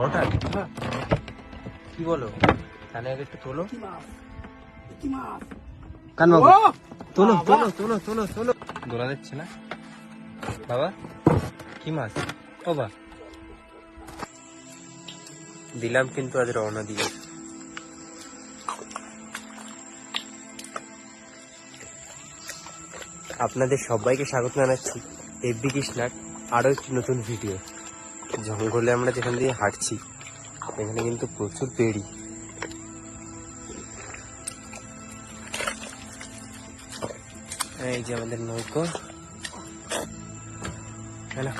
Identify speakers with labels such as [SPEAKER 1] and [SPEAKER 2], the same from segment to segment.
[SPEAKER 1] হ্যাঁ।
[SPEAKER 2] কি বলো? কানে আগে একটু তোলো। তোলো তোলো তোলো তোলো তোলো। দোলা দিচ্ছে না? বাবা কি মাছ? ও বা দিলাম কিন্তু আজ রওনা দিয়ে। আপনাদের সবাইকে স্বাগত জানাচ্ছি এফবি কৃষ্ণার আরও একটি নতুন ভিডিও। জঙ্গলে আমরা যেখান দিয়ে হাঁটছি, এখানে কিন্তু প্রচুর পেড়ি এই যে আমাদের নৌকো। হ্যালো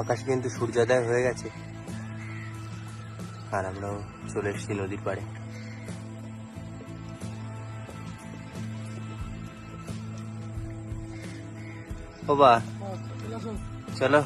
[SPEAKER 2] আকাশে কিন্তু সূর্যোদয় হয়ে গেছে। আর আমরাও চলে এসেছি নদীর পাড়ে। ও বা চলো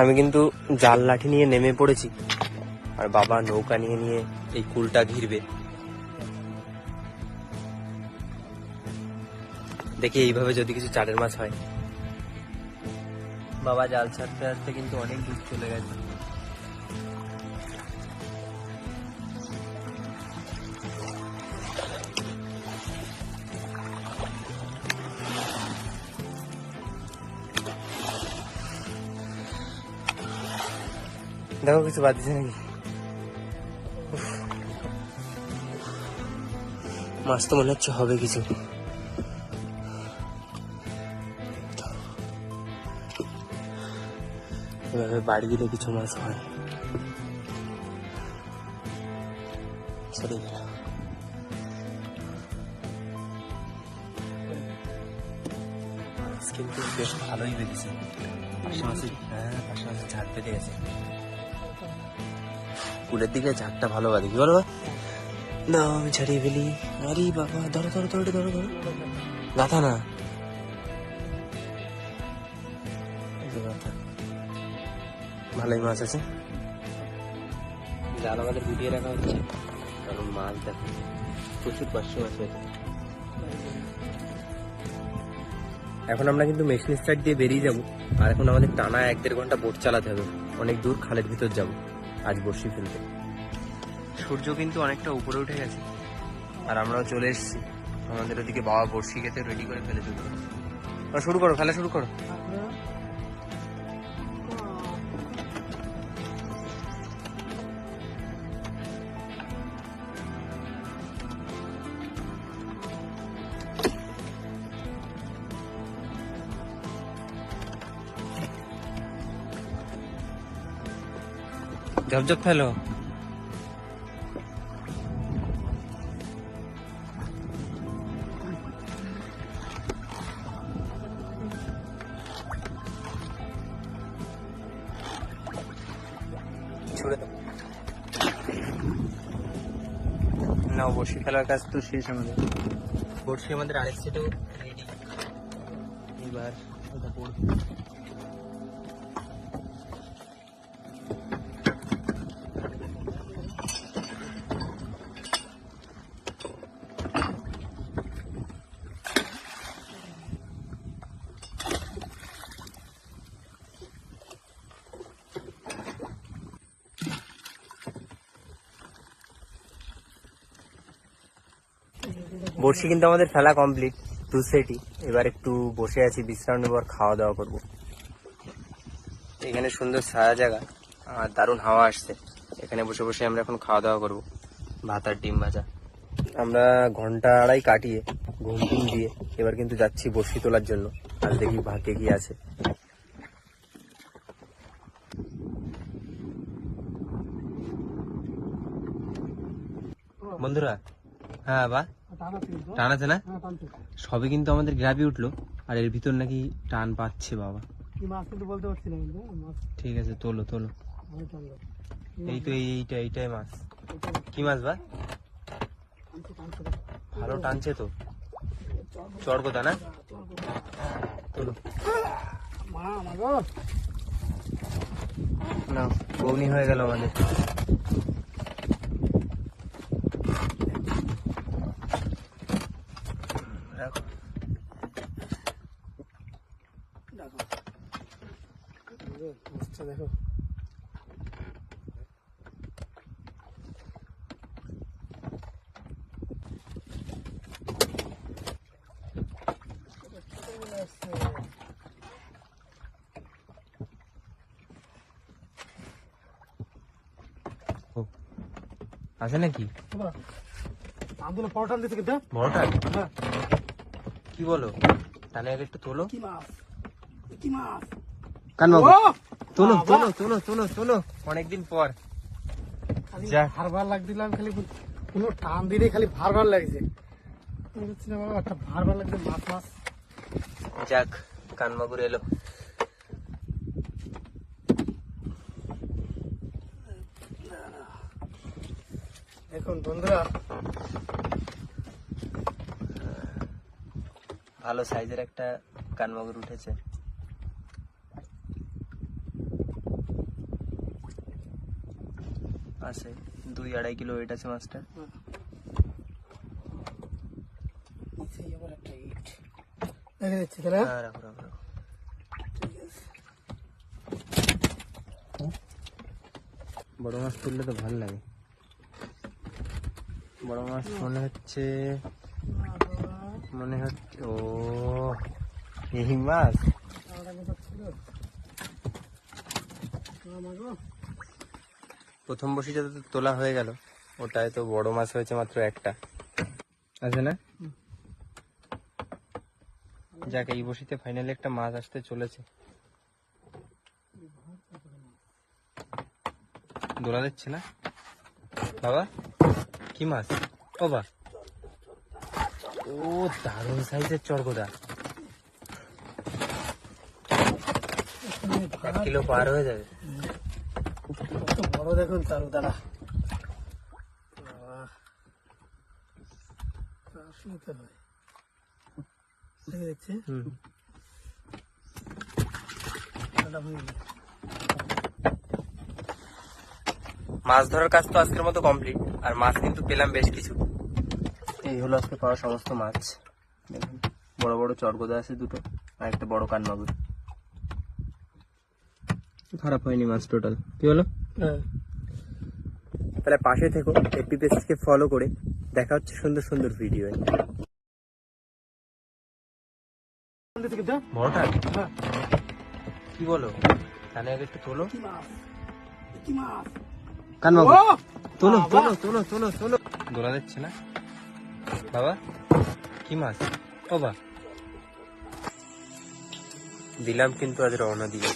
[SPEAKER 2] আমি কিন্তু জাল লাঠি নিয়ে নেমে পড়েছি। আর বাবা নৌকা নিয়ে নিয়ে এই কুলটা ঘিরবে। দেখি এইভাবে যদি কিছু চারের মাছ হয়। বাবা জাল ছাড়তে আসতে কিন্তু অনেক দূর চলে গেছে। দেখো কিছু বাদ দিছে নাকি? মাছ তো মনে হচ্ছে হবে কিছু। এভাবে বাড়ি দিলে কিছু মাছ হয়। কিন্তু বেশ ভালোই পাশাপাশি হ্যাঁ পাশাপাশি গেছে। দিকে ভালো কি না, আমি ফেলি। আরে ধরো ধরো গাথা না। ভালোই মাছ আছে। জাল আমাদের গুটিয়ে রাখা হচ্ছে। কারণ মাছ দেখো প্রচুর পাঁচশো মাছ হয়েছে এখন আমরা কিন্তু মেশিন স্টার্ট দিয়ে বেরিয়ে যাব আর এখন আমাদের টানা এক দেড় ঘণ্টা বোট চালাতে হবে। অনেক দূর খালের ভিতর যাব আজ বর্ষি ফেলতে। সূর্য কিন্তু অনেকটা উপরে উঠে গেছে। আর আমরাও চলে এসেছি। আমাদের ওদিকে বাবা বর্ষি খেতে রেডি করে ফেলেছে এবার শুরু করো খেলা শুরু করো। ছুড়ে দাও। না বসি খেলার কাজ তো শেষ আমাদের। বসি আমাদের আরেক সেটেও রেডি এবার ওটা পড়বে। বড়শি কিন্তু আমাদের ফেলা কমপ্লিট টু সেটই এবার একটু বসে আছি, বিশ্রাম নেব আর খাওয়া দাওয়া করব। এখানে সুন্দর ছায়া জায়গা, আর দারুণ হাওয়া আসছে। এখানে বসে বসে আমরা এখন খাওয়া দাওয়া করব, ভাত আর ডিম ভাজা। আমরা ঘণ্টা আড়াই কাটিয়ে, ঘুম টুম দিয়ে এবার কিন্তু যাচ্ছি বসি তোলার জন্য, আর দেখি ভাগ্যে কি আছে। বন্ধুরা হ্যাঁ বা?
[SPEAKER 1] টানা
[SPEAKER 2] আছে না?
[SPEAKER 1] হ্যাঁ
[SPEAKER 2] সবে কিন্তু আমাদের গ্রাবি উঠল। আর এর ভিতর নাকি টান পাচ্ছে বাবা। ঠিক আছে তোলো তোলো। এই তো এই এইটা এইটাই মাছ। কি মাছ
[SPEAKER 1] টানছে
[SPEAKER 2] ভালো টানছে তো। চড়গোদা না? তোলো। না বৌনি হয়ে গেল আমাদের রাখো।
[SPEAKER 1] দেখো মাছটা দেখো
[SPEAKER 2] ও, আছে নাকি?
[SPEAKER 1] আন্দোলন পরোটান দিতে কিন্তু
[SPEAKER 2] বড়টা
[SPEAKER 1] হ্যাঁ।
[SPEAKER 2] কি বলো? তাহলে আগে একটু তোলো।
[SPEAKER 1] কি মাছ? কি মাছ?
[SPEAKER 2] কান
[SPEAKER 1] ও!
[SPEAKER 2] তোলো তোলো তোলো তোলো তোলো। অনেকদিন পর।
[SPEAKER 1] ভারবার লাগ দিলাম খালি কোনো টান দিলে খালি ভারবার লাগছে। বাবা একটা ভারবার লাগছে মাছ মাছ।
[SPEAKER 2] যাক কানমাগুর এলো।
[SPEAKER 1] দেখুন বন্ধুরা
[SPEAKER 2] ভালো সাইজের একটা কানমাগুর উঠেছে। আছে দুই আড়াই কিলো ওয়েট আছে মাছটা
[SPEAKER 1] দেখে তাহলে
[SPEAKER 2] হ্যাঁ রাখো রাখো রাখো। বড় মাছ তুললে তো ভালো লাগে। বড় মাছ মনে হচ্ছে। মনে হচ্ছে, ও এই মাছ? প্রথম বসিটা তো তোলা হয়ে গেল, ওটায় তো বড় মাছ হয়েছে মাত্র একটা। আছে না? যাক, এই বসিতে ফাইনালি একটা মাছ আসতে চলেছে। দোলা দিচ্ছে না? বাবা? কি মাছ ও বা ও দারুণ সাইজের চড়গোদা এক কিলো পার হয়ে যাবে।
[SPEAKER 1] বড় দেখুন চারু দাঁড়া শুনতে হয় দেখে যাচ্ছে
[SPEAKER 2] হুম
[SPEAKER 1] দাঁড়া হয়ে গেল।
[SPEAKER 2] মাছ ধরার কাজ তো আজকের মতো কমপ্লিট আর মাছ কিন্তু পেলাম বেশ কিছু। এই হলো আজকে পাওয়া সমস্ত মাছ। দেখুন বড় বড় চরগোদা আছে দুটো আর একটা বড় কানমাগুর। খারাপ হয়নি মাছ টোটাল কি হলো?
[SPEAKER 1] হ্যাঁ।
[SPEAKER 2] তাহলে পাশে থেকো এপি পেজকে ফলো করে দেখা হচ্ছে সুন্দর সুন্দর ভিডিও বড়টা?
[SPEAKER 1] হ্যাঁ।
[SPEAKER 2] কি বলো? তাহলে আগে একটু তোলো।
[SPEAKER 1] কি মাছ? কি মাছ
[SPEAKER 2] কানমাগুর
[SPEAKER 1] ও!
[SPEAKER 2] তোলো তোলো তোলো তোলো তোলো। দোলা দিচ্ছে না? বাবা কি মাছ? ও বা। দিলাম কিন্তু আজ রওনা দিয়ে।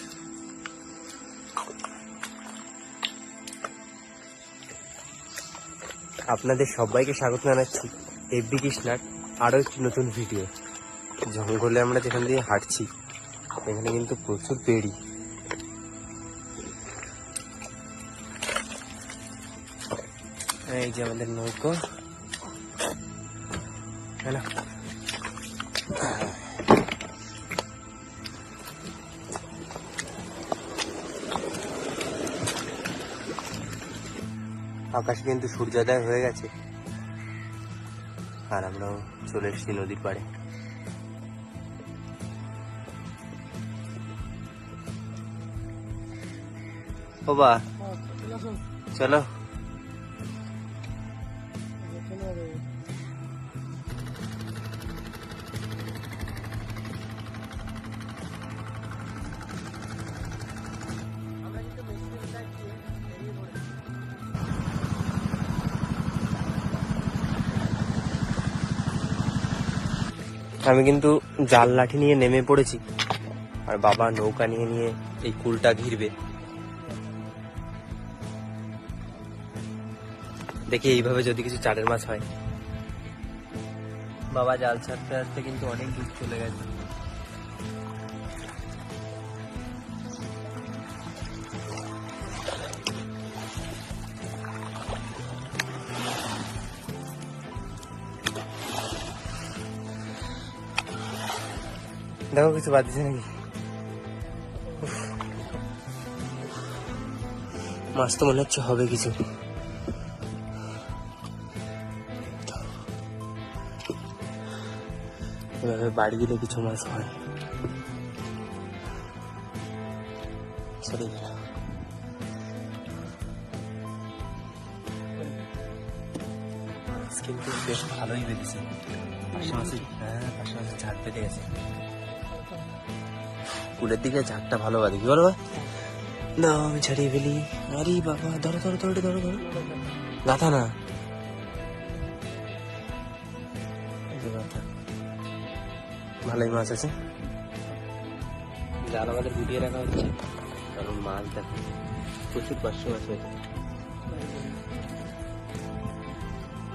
[SPEAKER 2] আপনাদের সবাইকে স্বাগত জানাচ্ছি এফবি কৃষ্ণার আরও একটি নতুন ভিডিও। জঙ্গলে আমরা যেখান দিয়ে হাঁটছি এখানে কিন্তু প্রচুর পেড়ি এই যে আমাদের নৌকো। হ্যালো। আকাশে কিন্তু সূর্যোদয় হয়ে গেছে। আর আমরাও চলে এসেছি নদীর পাড়ে। ও বা
[SPEAKER 1] চলে।
[SPEAKER 2] আমি কিন্তু জাল লাঠি নিয়ে নেমে পড়েছি। আর বাবা নৌকা নিয়ে নিয়ে এই কুলটা ঘিরবে। দেখি এইভাবে যদি কিছু চারের মাছ হয়। বাবা জাল ছাড়তে আসতে কিন্তু অনেক দূর চলে গেছে। দেখো কিছু বাদ দিছে নাকি। মাছ তো মনে হচ্ছে হবে কিছু। এভাবে বাড়ি দিলে কিছু মাছ হয়। কিন্তু বেশ ভালোই বেরিয়েছে। পাশে মাছের হ্যাঁ পাশে মাছের ঝাড় পেতে গেছে। কুলের দিকে ঝাড়টা ভালো বাদে কি বলো ভাই? দাও আমি ছাড়িয়ে ফেলি। আরে বাবা ধরো ধরো ধরো ধরো ধরো। গাথা না। ভালোই মাছ আছে। জাল আমাদের গুটিয়ে রাখা হচ্ছে। কারণ মাছ দেখো প্রচুর পাঁচশো মাছ হয়েছে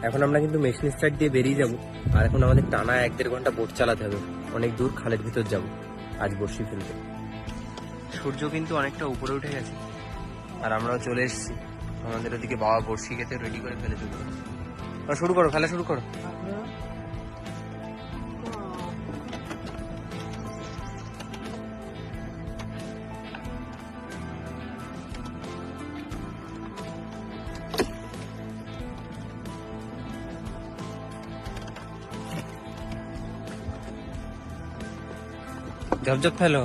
[SPEAKER 2] এখন আমরা কিন্তু মেশিন স্টার্ট দিয়ে বেরিয়ে যাব। আর এখন আমাদের টানা এক দেড় ঘণ্টা বোট চালাতে হবে। অনেক দূর খালের ভিতর যাব। আজ বসি ফেলবে। সূর্য কিন্তু অনেকটা উপরে উঠে গেছে। আর আমরাও চলে এসেছি। আমাদের ওদিকে বাবা বর্ষি খেতে রেডি করে ফেলে চলে শুরু করো খেলা শুরু করো। ঝপঝপ ফেলো।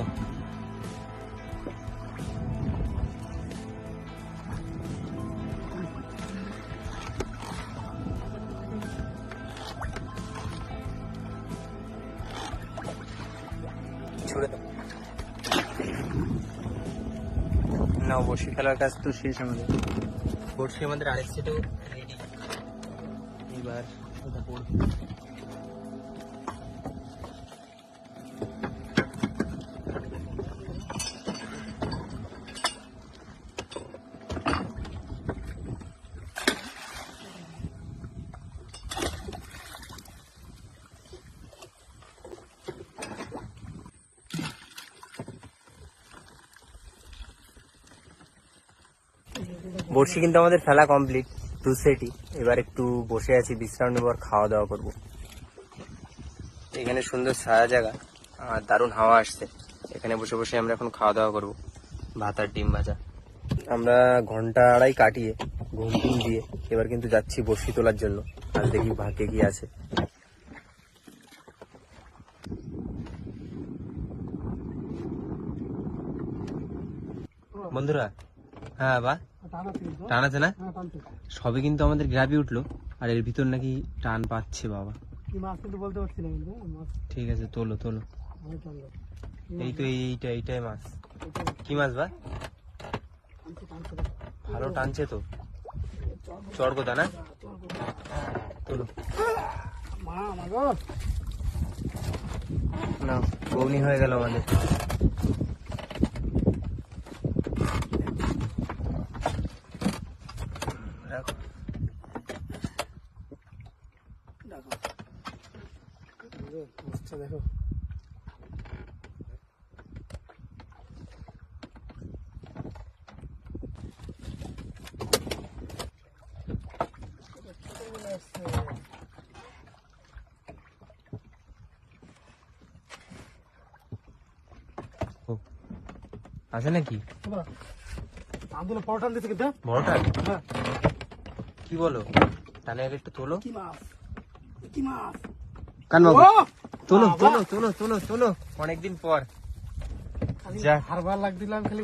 [SPEAKER 2] না বসে খেলার কাজ তো শেষ আমাদের। বসে আমাদের আরেক সেটও রেডি। এবার ওটা পড়বে। বড়শি কিন্তু আমাদের ফেলা কমপ্লিট টু সেটি এবার একটু বসে আছি, বিশ্রাম নেব আর খাওয়া দাওয়া করব। এখানে সুন্দর ছায়া জায়গা, আর দারুণ হাওয়া আসছে। এখানে বসে বসে আমরা এখন খাওয়া দাওয়া করব, ভাত আর ডিম ভাজা। আমরা ঘণ্টা আড়াই কাটিয়ে, ঘুম টুম দিয়ে এবার কিন্তু যাচ্ছি বড়শি তোলার জন্য। আর দেখি ভাগ্যে কি আছে। বন্ধুরা হ্যাঁ বা?
[SPEAKER 1] টান আছে কিন্তু
[SPEAKER 2] না
[SPEAKER 1] হ্যাঁ
[SPEAKER 2] সবে কিন্তু আমাদের গ্রাবি উঠল আর এর ভিতর নাকি টান পাচ্ছে বাবা। ঠিক আছে তোলো তোলো। এই তো এইটা এইটাই মাছ। কি মাছ বা? ভালো টানছে তো। চড়গোদা না? তোলো। না বৌনি হয়ে গেল আমাদের রাখো।
[SPEAKER 1] দেখো মাছটা দেখো
[SPEAKER 2] আছে নাকি?
[SPEAKER 1] আন্দোলন পরোটান দিতে কিন্তু
[SPEAKER 2] বড়টা
[SPEAKER 1] হ্যাঁ।
[SPEAKER 2] কি বলো? তাহলে আগে একটু তোলো।
[SPEAKER 1] কি মাছ? কি মাছ?
[SPEAKER 2] কান
[SPEAKER 1] ও!
[SPEAKER 2] তোলো
[SPEAKER 1] বাবা!
[SPEAKER 2] তোলো তোলো তোলো তোলো অনেকদিন পর।
[SPEAKER 1] খালি
[SPEAKER 2] যাক।
[SPEAKER 1] ভারবার লাগ দিলাম খালি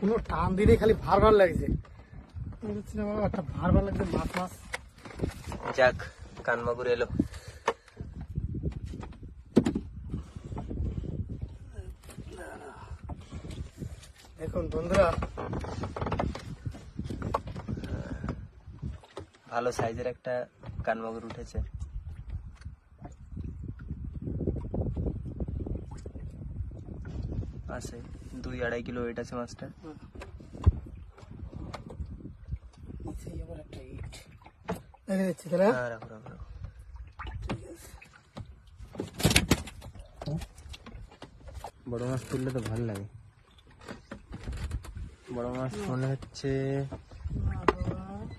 [SPEAKER 1] কোনো টান দিলে খালি ভারবার লাগছে। একটা ভারবার লাগছে মাছ মাছ।
[SPEAKER 2] যাক কানমাগুর এলো।
[SPEAKER 1] দেখুন বন্ধুরা
[SPEAKER 2] ভালো সাইজের একটা কানমাগুর উঠেছে। আছে দুই আড়াই কিলো ওয়েট আছে মাছটা
[SPEAKER 1] হ্যাঁ?
[SPEAKER 2] বড় মাছ তুললে তো ভালো লাগে বড় মাছ মনে হচ্ছে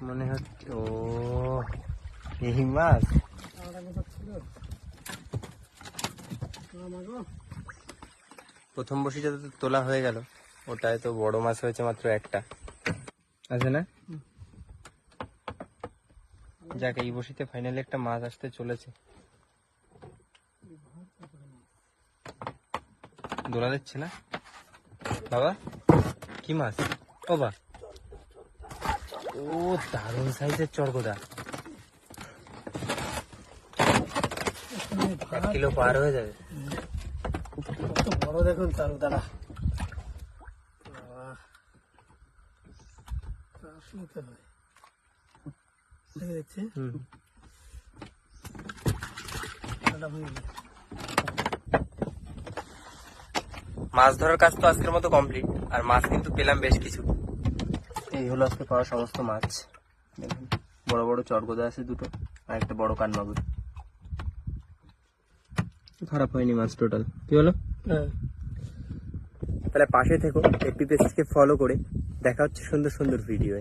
[SPEAKER 2] মনে হচ্ছে ও এই মাছ
[SPEAKER 1] আমার ছিল?
[SPEAKER 2] প্রথম বসিটা তো তোলা হয়ে গেল, ওটায় তো বড় মাছ হয়েছে মাত্র একটা। আছে না? যাক, এই বসিতে ফাইনালি একটা মাছ আসতে চলেছে। দোলা দিচ্ছে না? বাবা, কি মাছ? ও বা। ও, দারুণ সাইজের চড়গোদা এক কিলো পার হয়ে যাবে।
[SPEAKER 1] দেখুন চারু দাঁড়া। দেখছি।
[SPEAKER 2] মাছ ধরার কাজ তো আজকের মতো কমপ্লিট আর মাছ কিন্তু পেলাম বেশ কিছু। এই হলো আজকে পাওয়া সমস্ত মাছ। দেখুন বড় বড় চরগোদা আছে দুটো আর একটা বড় কানমাগুর। খারাপ হয়নি মাছ টোটাল কি হলো?
[SPEAKER 1] হ্যাঁ।
[SPEAKER 2] তাহলে পাশে থেকো এপি পেজকে ফলো করে দেখা হচ্ছে সুন্দর সুন্দর ভিডিও